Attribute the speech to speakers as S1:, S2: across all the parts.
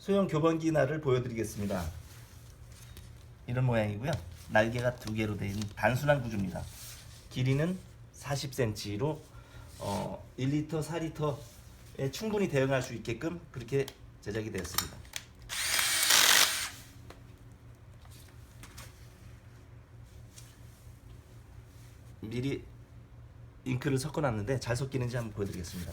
S1: 소형 교번기 날을 보여드리겠습니다. 이런 모양이고요. 날개가 두 개로 있는 단순한 구조입니다. 길이는 40cm로 어, 1리터, 4리터에 충분히 대응할 수 있게끔 그렇게 제작이 되었습니다. 미리 잉크를 섞어놨는데 잘 섞이는지 한번 보여드리겠습니다.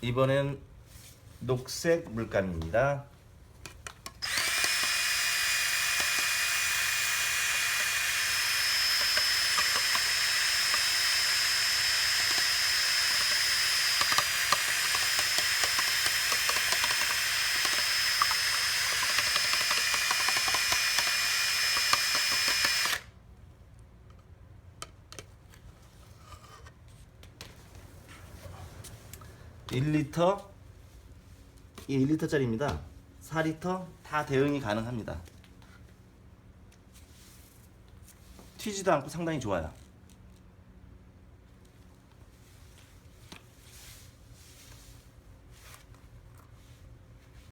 S1: 이번엔 녹색 물감입니다. 일리터 이게 1리터짜리입니다. 4리터 다 대응이 가능합니다. 튀지도 않고 상당히 좋아요.